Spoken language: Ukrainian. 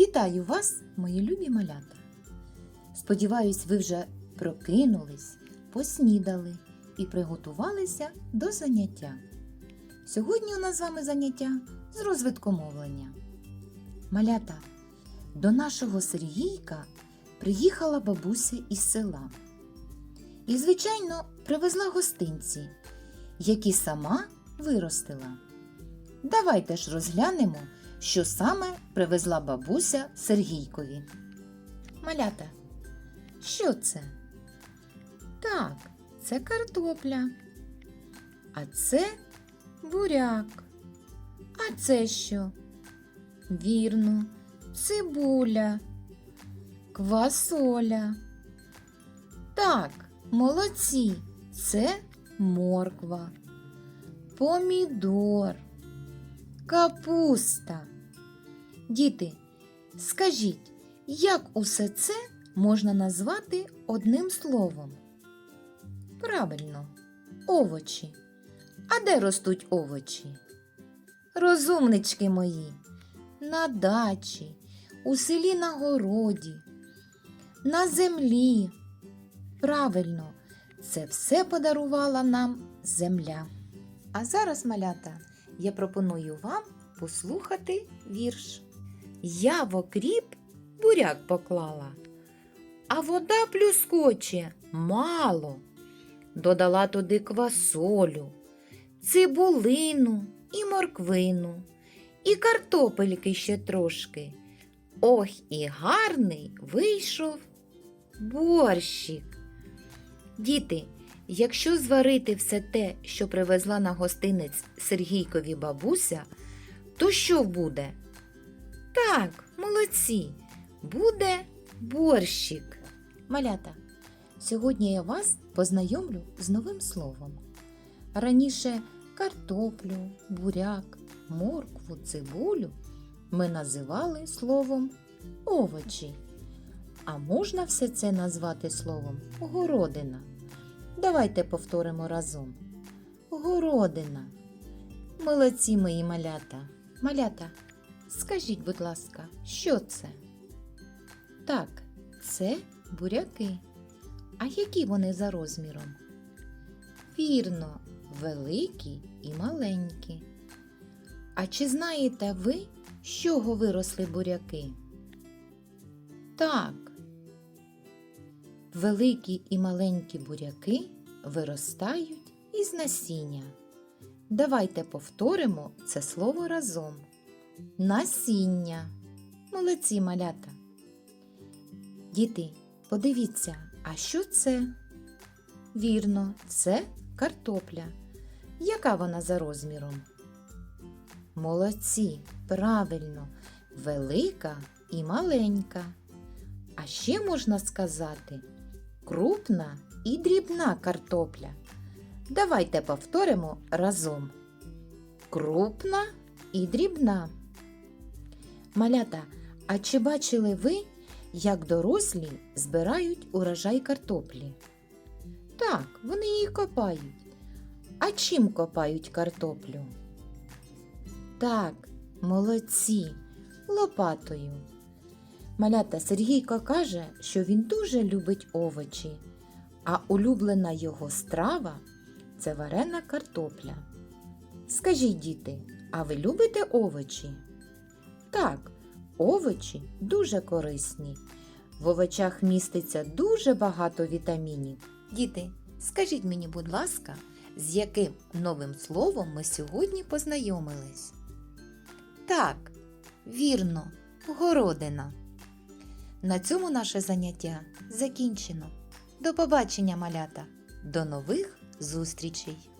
Вітаю вас, мої любі малята! Сподіваюсь, ви вже прокинулись, поснідали і приготувалися до заняття. Сьогодні у нас з вами заняття з розвитку мовлення. Малята, до нашого Сергійка приїхала бабуся із села. І, звичайно, привезла гостинці, які сама виростила. Давайте ж розглянемо, що саме привезла бабуся Сергійкові. Малята, що це? Так, це картопля. А це буряк. А це що? Вірно, цибуля, квасоля. Так, молодці, це морква, помідор, капуста. Діти, скажіть, як усе це можна назвати одним словом? Правильно, овочі. А де ростуть овочі? Розумнички мої, на дачі, у селі на городі, на землі. Правильно, це все подарувала нам земля. А зараз, малята, я пропоную вам послухати вірш. Я в окріп буряк поклала, а вода плюскоче мало. Додала туди квасолю, цибулину і морквину, і картопельки ще трошки. Ох, і гарний вийшов борщик. Діти, якщо зварити все те, що привезла на гостинець Сергійкові бабуся, то що буде? Так, молодці, буде борщик. Малята, сьогодні я вас познайомлю з новим словом. Раніше картоплю, буряк, моркву, цибулю ми називали словом овочі. А можна все це назвати словом городина. Давайте повторимо разом. Городина. Молодці мої малята. Малята, скажіть, будь ласка, що це? Так, це буряки. А які вони за розміром? Вірно, великі і маленькі. А чи знаєте ви, з чого виросли буряки? Так. Великі і маленькі буряки виростають із насіння. Давайте повторимо це слово разом. Насіння. Молодці малята. Діти, подивіться, а що це? Вірно, це картопля. Яка вона за розміром? Молодці, правильно, велика і маленька. А ще можна сказати крупна і дрібна картопля. Давайте повторимо разом. Крупна і дрібна. Малята, а чи бачили ви, як дорослі збирають урожай картоплі? Так, вони її копають. А чим копають картоплю? Так, молодці, лопатою. Малята Сергійко каже, що він дуже любить овочі, а улюблена його страва це варена картопля. Скажіть, діти, а ви любите овочі? Так, овочі дуже корисні. В овочах міститься дуже багато вітамінів. Діти, скажіть мені, будь ласка, з яким новим словом ми сьогодні познайомились? Так, вірно, городина. На цьому наше заняття закінчено. До побачення, малята! До нових зустрічей!